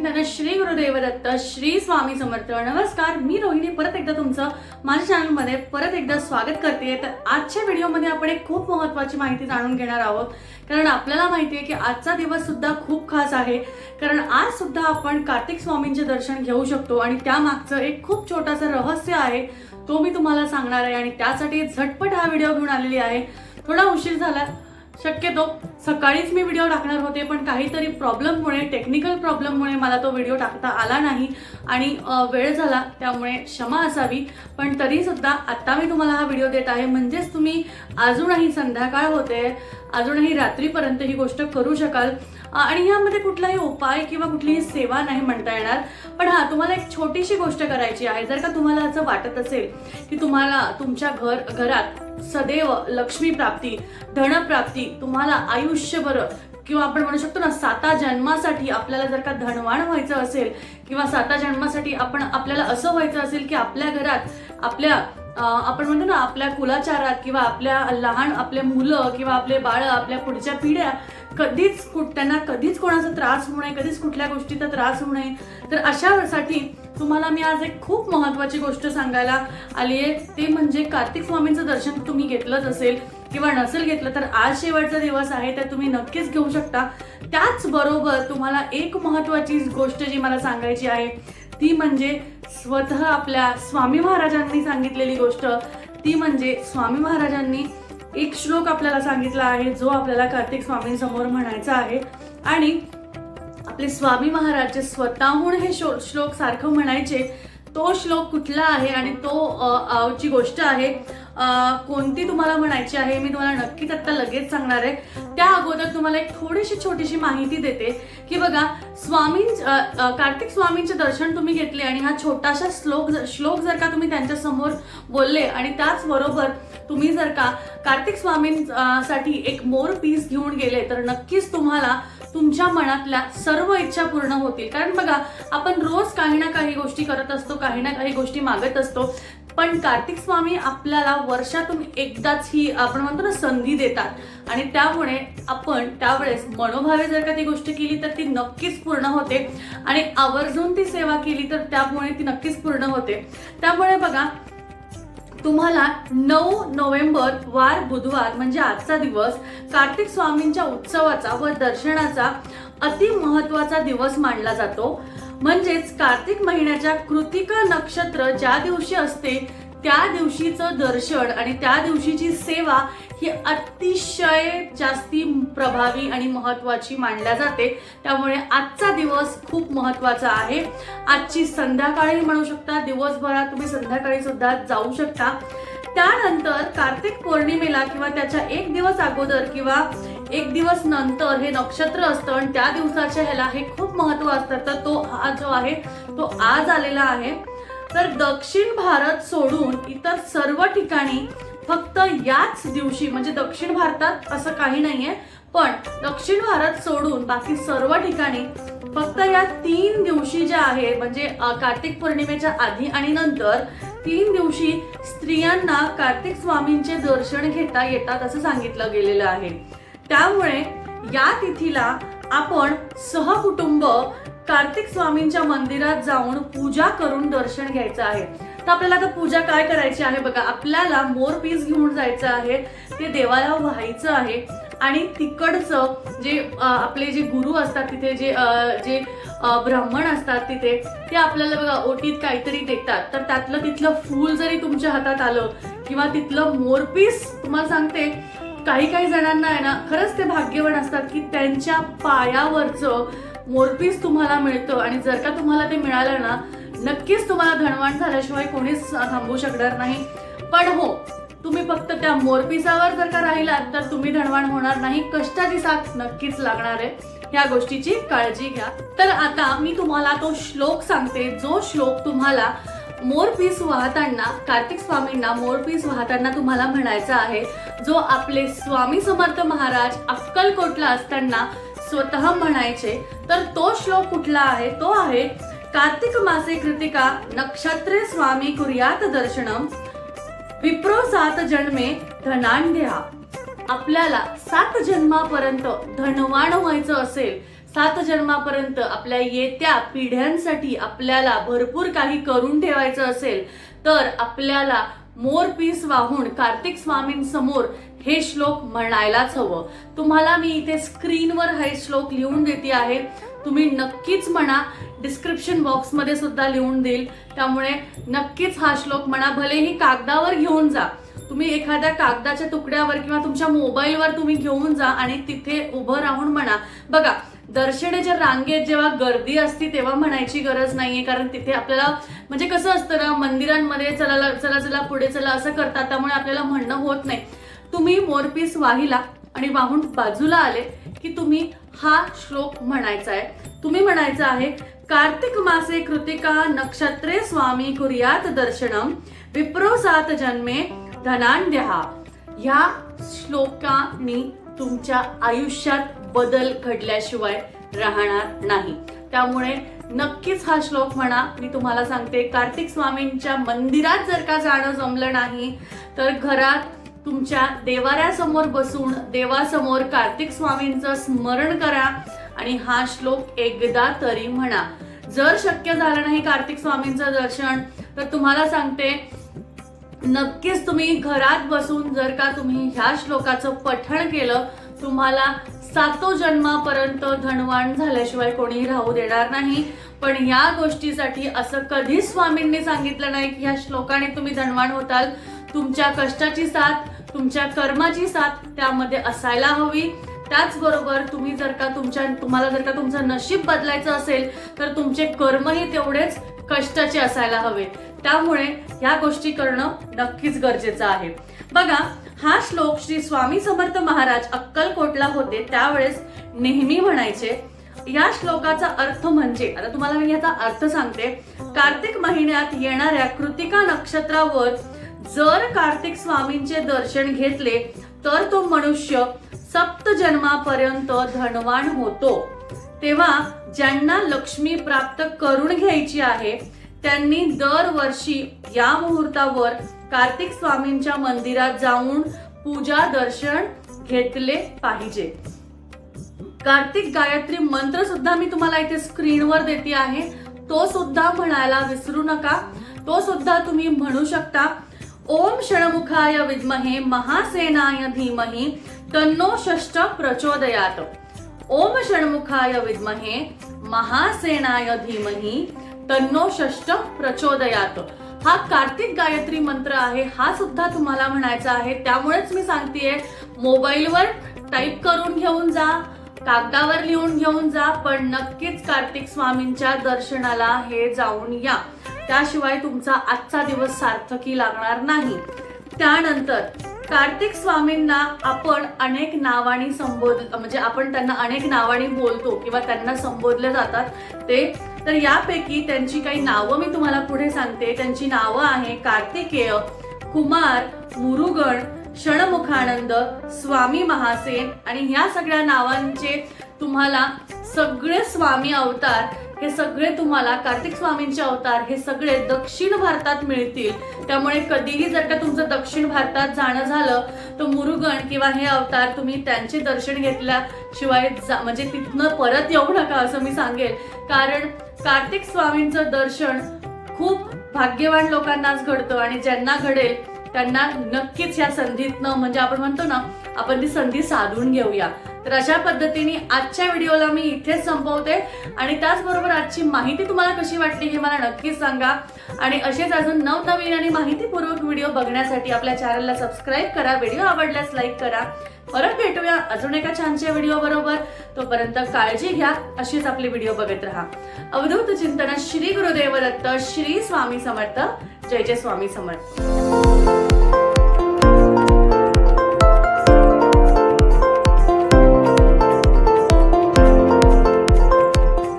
चिंतन श्री गुरुदेव दत्त श्री स्वामी समर्थ. नमस्कार मी रोहिणी. परत एकदा तुमचं माझ्या चॅनलमध्ये परत एकदा स्वागत करते. तर आजच्या व्हिडिओमध्ये आपण एक खूप महत्त्वाची माहिती जाणून घेणार आहोत. कारण आपल्याला माहिती आहे की आजचा दिवस सुद्धा खूप खास आहे. कारण आज सुद्धा आपण कार्तिक स्वामींचे दर्शन घेऊ शकतो आणि त्यामागचं एक खूप छोटासा रहस्य आहे तो मी तुम्हाला सांगणार आहे. आणि त्यासाठी झटपट हा व्हिडिओ घेऊन आलेली आहे. थोडा उशीर झाला शक्यतो सकाळीच मी व्हिडिओ टाकणार होते पण काहीतरी प्रॉब्लेममुळे टेक्निकल प्रॉब्लेममुळे मला तो व्हिडिओ टाकता आला नाही. आणि वेळ झाला त्यामुळे क्षमा असावी. पण तरीसुद्धा आत्ता मी तुम्हाला हा व्हिडिओ देत आहे. म्हणजेच तुम्ही अजूनही संध्याकाळ होते अजूनही रात्रीपर्यंत ही गोष्ट करू शकाल. आणि यामध्ये कुठलाही उपाय किंवा कुठलीही सेवा नाही म्हणता येणार. पण हा तुम्हाला एक छोटीशी गोष्ट करायची आहे. जर का तुम्हाला असं वाटत असेल की तुम्हाला तुमच्या घर घरात सदैव लक्ष्मी प्राप्ती धनप्राप्ती तुम्हाला आयुष्यभर किंवा आपण म्हणू शकतो ना साता जन्मासाठी आपल्याला जर का धनवाण व्हायचं असेल किंवा साता जन्मासाठी आपण आपल्याला असं व्हायचं असेल की आपल्या घरात आपल्या आपण म्हणतो ना आपल्या कुलाचारात किंवा आपल्या लहान आपले मुलं किंवा आपले बाळ आपल्या पुढच्या पिढ्या कधीच कुठ त्यांना कधीच कोणाचा त्रास होऊ नये कधीच कुठल्या गोष्टीचा त्रास होऊ नये. तर अशासाठी तुम्हाला मी आज एक खूप महत्वाची गोष्ट सांगायला आली आहे. ते म्हणजे कार्तिक स्वामींचं दर्शन तुम्ही घेतलंच असेल किंवा नसेल घेतलं तर आज शेवटचा दिवस आहे तर तुम्ही नक्कीच घेऊ शकता. त्याचबरोबर तुम्हाला एक महत्वाची गोष्ट जी मला सांगायची आहे ती म्हणजे स्वतः आपल्या स्वामी महाराजांनी सांगितलेली गोष्ट ती म्हणजे स्वामी महाराजांनी एक श्लोक आपल्याला सांगितला आहे जो आपल्याला कार्तिक स्वामींसमोर म्हणायचा आहे. आणि आपले स्वामी महाराज जे स्वतःहून हे शो श्लोक सारखं म्हणायचे तो श्लोक कुठला आहे आणि तो अ, ची गोष्ट आहे. कोणती तुम्हाला म्हणायची आहे मी तुम्हाला नक्कीच आता लगेच सांगणार आहे. त्या अगोदर तुम्हाला एक थोडीशी छोटीशी माहिती देते की बघा स्वामी कार्तिक स्वामींचे दर्शन तुम्ही घेतले आणि हा छोटासा श्लोक श्लोक जर का तुम्ही त्यांच्यासमोर बोलले आणि त्याचबरोबर तुम्ही जर का कार्तिक स्वामींसाठी एक मोर पीस घेऊन गेले तर नक्कीच तुम्हाला तुमच्या मनातल्या सर्व इच्छा पूर्ण होतील. कारण बघा आपण रोज काही ना काही गोष्टी करत असतो काही ना काही गोष्टी मागत असतो. पण कार्तिक स्वामी आपल्याला वर्षातून एकदाच ही आपण म्हणतो ना संधी देतात. आणि त्यामुळे आपण त्यावेळेस मनोभावे जर का ती गोष्ट केली तर ती नक्कीच पूर्ण होते. आणि आवर्जून ती सेवा केली तर त्यामुळे ती नक्कीच पूर्ण होते. त्यामुळे बघा तुम्हाला नऊ नोव्हेंबर वार बुधवार म्हणजे आजचा दिवस कार्तिक स्वामींच्या उत्सवाचा व दर्शनाचा अति महत्त्वाचा दिवस मानला जातो. म्हणजेच कार्तिक महिन्याच्या कृतिका नक्षत्र ज्या दिवशी असते त्या दिवशीचं दर्शन आणि त्या दिवशीची सेवा ही अतिशय जास्ती प्रभावी आणि महत्वाची मानल्या जाते. त्यामुळे आजचा दिवस खूप महत्त्वाचा आहे. आजची संध्याकाळी म्हणू शकता दिवसभरात तुम्ही संध्याकाळी सुद्धा जाऊ शकता. त्यानंतर कार्तिक पौर्णिमेला किंवा त्याच्या एक दिवस अगोदर किंवा एक दिवस नंतर हे नक्षत्र असतं आणि त्या दिवसाच्या ह्याला हे खूप महत्त्व असतं. तर तो हा जो आहे तो आज आलेला आहे. तर दक्षिण भारत सोडून इतर सर्व ठिकाणी फक्त याच दिवशी म्हणजे दक्षिण भारतात असं काही नाहीये पण दक्षिण भारत सोडून बाकी सर्व ठिकाणी फक्त या तीन दिवशी ज्या आहे म्हणजे कार्तिक पौर्णिमेच्या आधी आणि नंतर तीन दिवशी स्त्रियांना कार्तिक स्वामींचे दर्शन घेता येतात असं सांगितलं गेलेलं आहे. त्यामुळे या तिथीला आपण सहकुटुंब कार्तिक स्वामींच्या मंदिरात जाऊन पूजा करून दर्शन घ्यायचं आहे. तर आपल्याला आता पूजा काय करायची आहे बघा आपल्याला मोर पीस घेऊन जायचं आहे ते देवाला व्हायचं आहे. आणि तिकडचं जे आपले जे गुरु असतात तिथे जे जे ब्राह्मण असतात तिथे ते आपल्याला बघा ओटीत काहीतरी देतात. तर त्यातलं तिथलं फूल जरी तुमच्या हातात आलं किंवा तिथलं मोरपीस तुम्हाला सांगते काही काही जणांना आहे ना खरंच ते भाग्यवान असतात की त्यांच्या पायावरचं मोरपीस तुम्हाला मिळतं. आणि जर का तुम्हाला ते मिळालं ना नक्कीच तुम्हाला धनवान झाल्याशिवाय कोणीच थांबवू शकणार नाही. पण हो तुम्ही फक्त त्या मोरपिसावर जर का राहिलात तर तुम्ही धनवान होणार नाही. कष्टाची साथ नक्कीच लागणार आहे. या गोष्टीची काळजी घ्या. तर आता मी तुम्हाला तो श्लोक सांगते. जो श्लोक तुम्हाला मोरपीस वाहताना कार्तिक स्वामींना मोरपीस वाहताना तुम्हाला म्हणायचा आहे जो आपले स्वामी समर्थ महाराज अक्कलकोटला असताना स्वतः म्हणायचे तर तो श्लोक कुठला आहे? तो आहे कार्तिक मासे कृतिका नक्षत्रे स्वामी कुर्यात दर्शनम विप्रो सात जन्मे धनांड्या आपल्याला सात जन्मापर्यंत धनवान व्हायचं असेल सात जन्मापर्यंत आपल्या येत्या पिढ्यांसाठी आपल्याला भरपूर काही करून ठेवायचं असेल तर आपल्याला मोर पीस वाहून कार्तिक स्वामींसमोर हे श्लोक म्हणायलाच हवं तुम्हाला मी इथे स्क्रीनवर हे श्लोक लिहून देते आहे तुम्ही नक्कीच म्हणा डिस्क्रिप्शन बॉक्समध्ये सुद्धा लिहून देईल. त्यामुळे नक्कीच हा श्लोक म्हणा भलेही कागदावर घेऊन जा. तुम्ही एखाद्या कागदाच्या तुकड्यावर किंवा तुमच्या मोबाईलवर तुम्ही घेऊन जा आणि तिथे उभं राहून म्हणा. बघा दर्शनाच्या रांगेत जेव्हा गर्दी असती तेव्हा म्हणायची गरज नाहीये कारण तिथे आपल्याला म्हणजे कसं असतं ना मंदिरांमध्ये चला चला चला पुढे चला असं करतात त्यामुळे आपल्याला म्हणणं होत नाही. तुम्ही मोरपीस वाहिला आणि वाहून बाजूला आले. की तुम्ही हा श्लोक म्हणायचा आहे तुम्ही म्हणायचं आहे कार्तिक मासे कृतिका नक्षत्रे स्वामी कुर्यात दर्शनम विप्रो सात जन्मे धनांड्या ह्या श्लोकांनी तुमच्या आयुष्यात बदल घडल्याशिवाय राहणार नाही. त्यामुळे नक्कीच हा श्लोक म्हणा. मी तुम्हाला सांगते कार्तिक स्वामींच्या मंदिरात जर का जाणं जमलं नाही तर घरात तुमच्या देवाऱ्यासमोर बसून देवासमोर कार्तिक स्वामींचं स्मरण करा आणि हा श्लोक एकदा तरी म्हणा. जर शक्य झालं नाही कार्तिक स्वामींचं दर्शन तर तुम्हाला सांगते नक्कीच तुम्ही घरात बसून जर का तुम्ही ह्या श्लोकाचं पठण केलं तुम्हाला सातो जन्मापर्यंत धनवान झाल्याशिवाय कोणीही राहू देणार नाही. पण या गोष्टीसाठी असं कधीच स्वामींनी सांगितलं नाही की ह्या श्लोकाने तुम्ही धनवान होताल. तुमच्या कष्टाची साथ तुमच्या कर्माची साथ त्यामध्ये असायला हवी. त्याचबरोबर तुम्ही जर का तुमच्या तुम्हाला जर का तुमचं नशीब बदलायचं असेल तर तुमचे कर्मही तेवढेच कष्टाचे असायला हवे. त्यामुळे ह्या गोष्टी करणं नक्कीच गरजेचं आहे. बघा हा श्लोक श्री स्वामी समर्थ महाराज अक्कलकोटला होते त्यावेळेस नेहमी म्हणायचे या श्लोकाचा अर्थ म्हणजे आता तुम्हाला मी याचा अर्थ सांगते कार्तिक महिन्यात येणाऱ्या कृतिका नक्षत्रावर जर कार्तिक स्वामींचे दर्शन घेतले तर तो मनुष्य सप्त जन्मापर्यंत धनवान होतो. तेव्हा ज्यांना लक्ष्मी प्राप्त करून घ्यायची आहे त्यांनी दरवर्षी या मुहूर्तावर कार्तिक स्वामींच्या मंदिरात जाऊन पूजा दर्शन घेतले पाहिजे. कार्तिक गायत्री मंत्र सुद्धा मी तुम्हाला इथे स्क्रीनवर देते आहे. तो सुद्धा म्हणायला विसरू नका. तो सुद्धा तुम्ही म्हणू शकता. ओम षणमुखाय विद्महे महासेनाय धीमहि तन्नो षष्ट प्रचोदयात। ओम षणमुखाय विद्महे महासेनाय धीमहि तन्नो षष्ट प्रचोदयात। हा कार्तिक गायत्री मंत्र आहे हा सुद्धा तुम्हाला म्हणायचा आहे त्यामुळेच मी सांगतेय मोबाईलवर टाईप करून घेऊन जा कागदावर लिहून घेऊन जा पण नक्कीच कार्तिक स्वामींच्या दर्शनाला हे जाऊन या. त्याशिवाय तुमचा आजचा दिवस सार्थकी लागणार नाही. त्यानंतर कार्तिक स्वामींना आपण अनेक नावानी संबोध म्हणजे आपण त्यांना अनेक नावानी बोलतो किंवा त्यांना संबोधले जातात ते. तर यापैकी त्यांची काही नावं मी तुम्हाला पुढे सांगते. त्यांची नावं आहे कार्तिकेय कुमार मुरुगण क्षणमुखानंद स्वामी महासेन आणि ह्या सगळ्या नावांचे तुम्हाला सगळे स्वामी अवतार हे सगळे तुम्हाला कार्तिक स्वामींचे अवतार हे सगळे दक्षिण भारतात मिळतील. त्यामुळे कधीही जर का तुमचं दक्षिण भारतात जाणं झालं तर मुरुगण किंवा हे अवतार तुम्ही त्यांचे दर्शन घेतल्याशिवाय जा- म्हणजे तिथनं परत येऊ नका असं मी सांगेल. कारण कार्तिक स्वामींचं दर्शन खूप भाग्यवान लोकांनाच घडतं आणि ज्यांना घडेल त्यांना नक्कीच या संधीतनं म्हणजे आपण म्हणतो ना आपण ती संधी साधून घेऊया. तर अशा पद्धतीने आजच्या व्हिडिओला मी इथेच संपवते. आणि त्याचबरोबर आजची माहिती तुम्हाला कशी वाटली हे मला नक्कीच सांगा. आणि असेच अजून नवनवीन आणि माहितीपूर्वक व्हिडिओ बघण्यासाठी आपल्या चॅनलला सबस्क्राईब करा व्हिडिओ आवडल्यास लाईक करा. परत भेटूया अजून एका छानच्या व्हिडिओ बरोबर. तोपर्यंत काळजी घ्या अशीच आपली व्हिडिओ बघत राहा. अवधूत चिंतन श्री गुरुदेव दत्त श्री स्वामी समर्थ. जय जय स्वामी समर्थ.